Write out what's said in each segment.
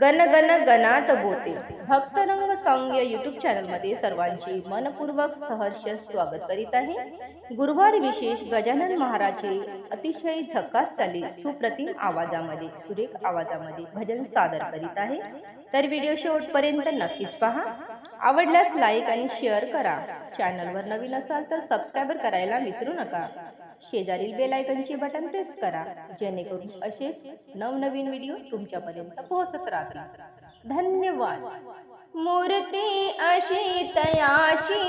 Gun गण गणात बोते. भक्तरंग संघ या युट्यूब चॅनलमध्ये सर्वांचे मनपूर्वक सहर्ष स्वागत करीत आहे. गुरुवार विशेष गजानन महाराजे अतिशय झकात चाले सुप्रतिम आवाजामध्ये सुरेख आवाजामध्ये भजन सादर करीत आहे. तर व्हिडिओ शेवटपर्यंत नक्कीच पहा. आवडल्यास लाईक आणि शेअर करा. चॅनलवर नवीन असाल तर सबस्क्राईबर करायला विसरू नका. शेजारील बेल आयकनचे बटन प्रेस करा, जेणेकरून असेच नवनवीन व्हिडिओ तुमच्यापर्यंत पोहोचत राहतील. धन्यवाद. मूर्ती अशी तयाची,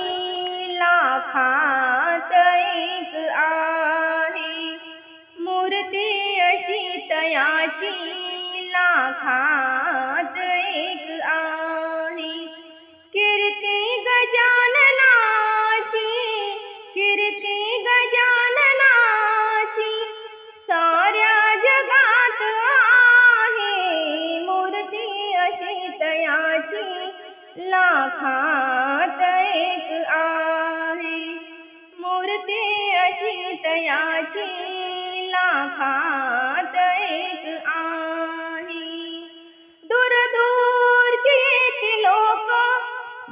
लाखात एक आहे. मूर्ती अशी तयाची, लाखात एक आहे. कीर्ती गजाननाची तयाची लाखात एक आहे. मूर्ती अशी तयाची लाखात एक आहे. दूरदूरचे येते लोक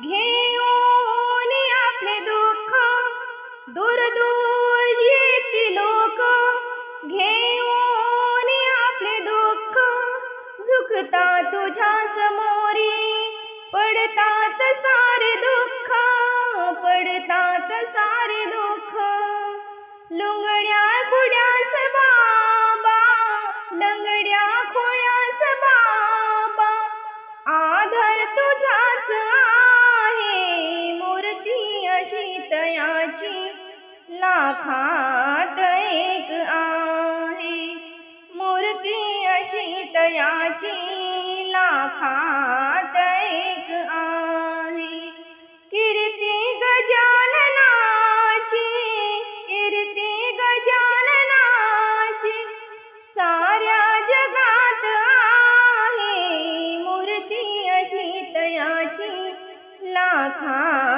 घेऊन आपले दुःख. दूर दूर येते लोक घेऊन आपले दुःख. झुकता तुझ्या समोरी पडतात सारे दुःख पडतात सारे दुःख. लुंगड्या कुड्यास बाबा लंगड्या खोड्यास बाबा आधार तुझाच आहे मूर्ती अशी तयाची. लाखा लाखात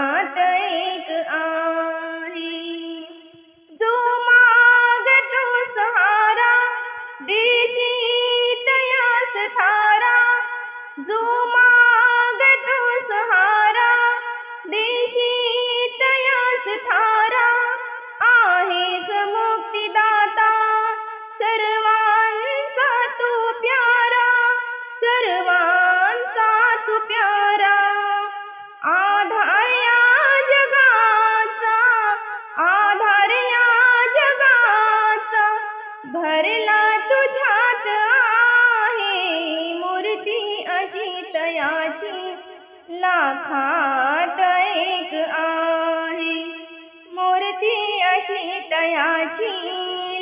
अशी तयाची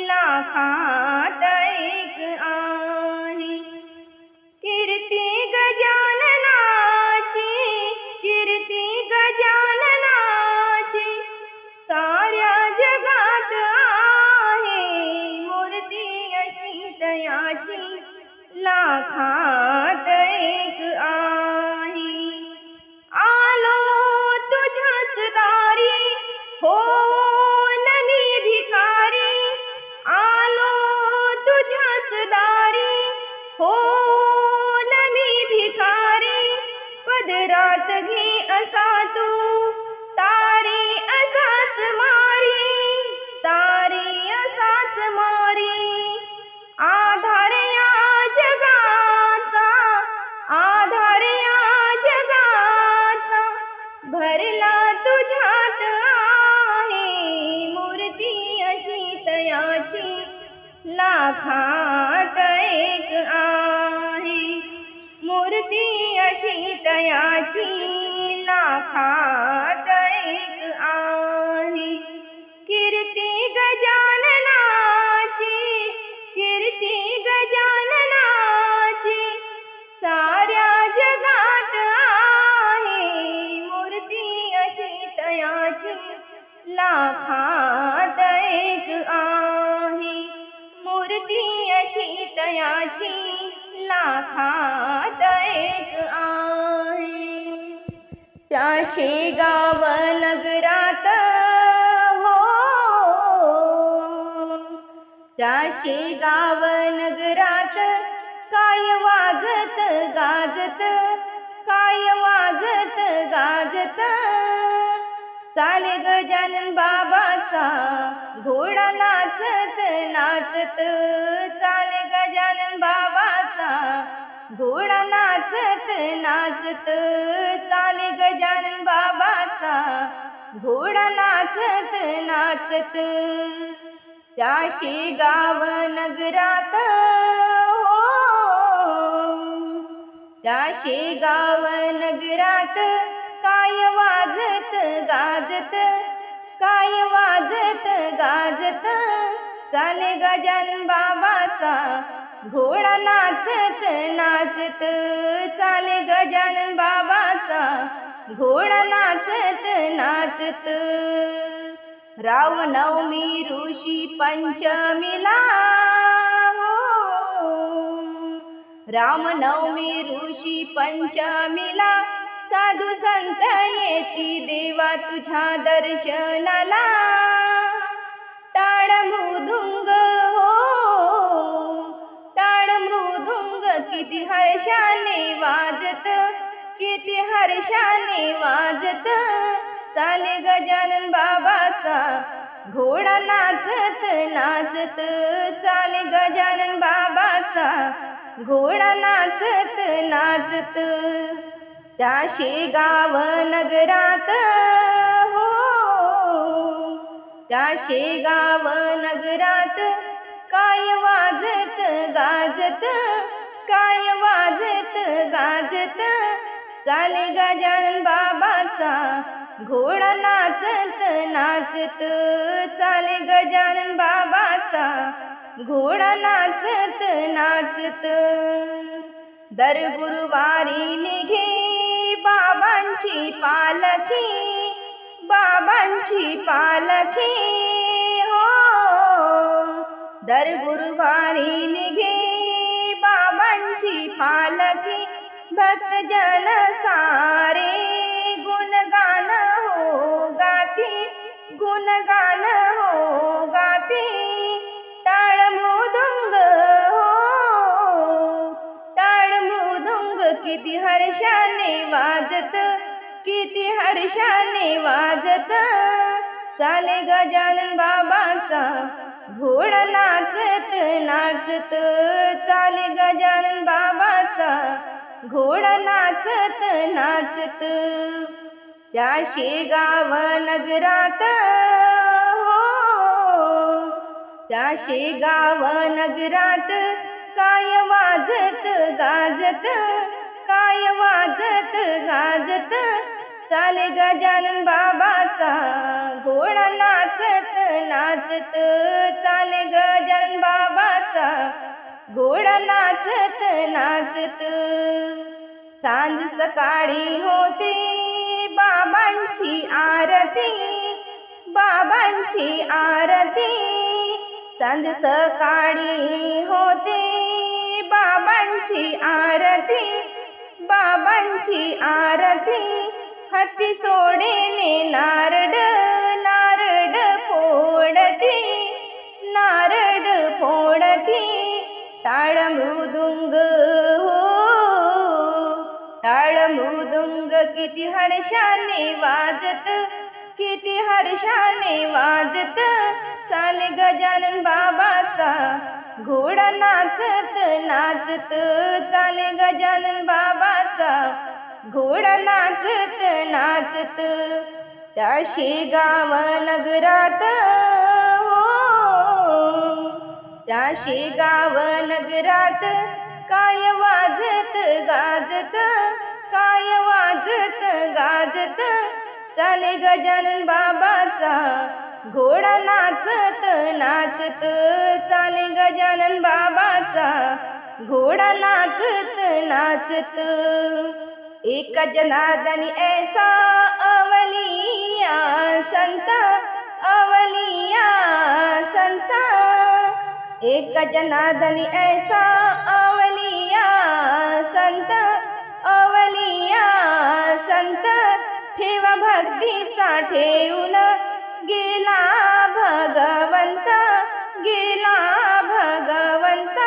लाखात एक आहे कीर्ती गजाननाची कीर्ती गजाननाची साऱ्या जगात आहे. मूर्ती अशी तयाची लाखात एक आहे घे असा तू तारी असाच मारी तारी असाच मारी आधार या जगाचा आधार या जगाचा भरला तुझ्यात आहे मूर्ती अशी तयाची लाखात एक आहे मूर्ती अशी तयाची लाखात एक आहे. कीर्ती गजाननाची कीर्ती गजाननाची साऱ्या जगात आहे. मूर्ती अशी तयाची लाखात एक आहे. मूर्ती अशी तयाची लाखात एक आहे. त्या शेगाव नगरात हो. त्या शेगाव नगरात काय वाजत गाजत काय वाजत गाजत. चाले गजानन बाबाचा घोडा नाचत नाचत. चाले गजानन बाबाचा घोडा ना नाचत चाले गजानन बाबाचा. घोडा नाचत नाचत. त्या शेगाव नगरात हो. त्या गाव नगरात काय वाजत गाजत. काय वाजत गाजत. चाले गजानन बाबाचा. घोडा नाचत नाचत चाले गजानन बाबाचा. घोडा नाचत नाचत रावनवमी ऋषी पंचमीला. हो. रामनवमी ऋषी पंचमीला. साधू संत येती देवा तुझ्या दर्शनाला. टाळ मुदुंग किती हर्षाने वाजत किती हर्षाने वाजत. चाले गजानन बाबाचा घोडा नाचत नाचत. चाले गजानन बाबाचा घोडा नाचत नाचत. त्या शेगाव नगरात हो. त्या शेगाव नगरात काय वाजत गाजत. काय वाजत गाजत? चाले गजानन बाबाचा घोडा नाचत नाचत. चाले गजानन बाबाचा घोडा नाचत नाचत. दर गुरुवारी निघे बाबांची पालखी बाबांची पालखी. हो दर गुरुवारी निघे बाबांची पालखी भक्तजन सारे। गुणगान हो गाती गुणगान हो गाती। टाळ मृदुंग हो टाळ मृदुंग किती हर्षाने वाजत किती हर्षाने वाजत। चाले गजानन बाबाचा घोड नाचत नाचत चाले गजानन बाबाचा. घोड नाचत नाचत त्या शेगाव नगरात हो. त्या शेगाव नगरात काय वाजत गाजत काय वाजत गाजत चाले गजानन बाबाचा. घोडा नाचत नाचत चाले गजानन बाबाचा. घोडा नाचत नाचत सांज सकाळी होती. बाबांची आरती बाबांची आरती सांज सकाळी होते. बाबांची आरती बाबांची आरती हत्ती सोडेने नारड नारड फोडती नारड फोडती टाळ मृदुंग हो. टाळ मृदुंग किती हर्षाने वाजत किती हर्षाने वाजत चाले गजानन बाबाचा घोडा नाचत नाचत चाले गजानन बाबा घोडा नाचत नाचत त्या शेगाव नगरात हो. त्या शेगाव नगरात काय वाजत गाजत काय वाजत गाजत. चाले गजानन बाबाचा घोडा नाचत नाचत. चाले गजानन बाबाचा घोडा नाचत नाचत. एक जनादनी ऐसा अवलिया संत अवलिया संत। एक जनादनी ऐसा अवलिया संत अवलिया संत। ठेवा भक्तीचा ठेवून गेला भगवंत गेला भगवंत।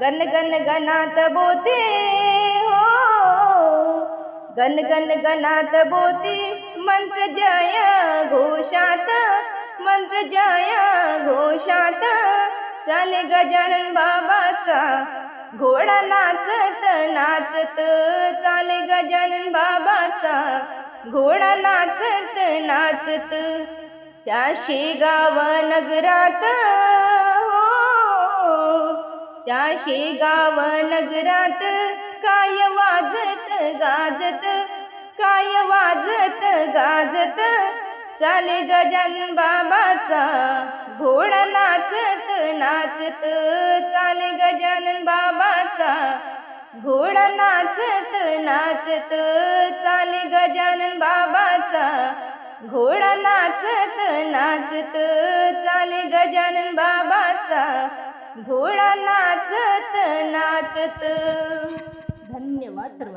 गण गण गणात बोते गण गण गणात बोती मंत्र जया घोषात मंत्र जया घोषात. चाले गजानन बाबाचा घोडा नाचत नाचत चाले गजानन बाबाचा घोडा नाचत नाचत. त्या शेगाव नगरात हो, त्या शेगाव नगरात काय वाजत गाजत काय वाजत गाजत? चाले गजानन बाबाचा घोडा नाचत नाचत. चाले गजानन बाबाचा घोडा नाचत नाचत. चाले गजानन बाबाचा घोडा नाचत नाचत. चाले गजानन बाबाचा घोडा नाचत नाचत. धन्यवाद सर्वांना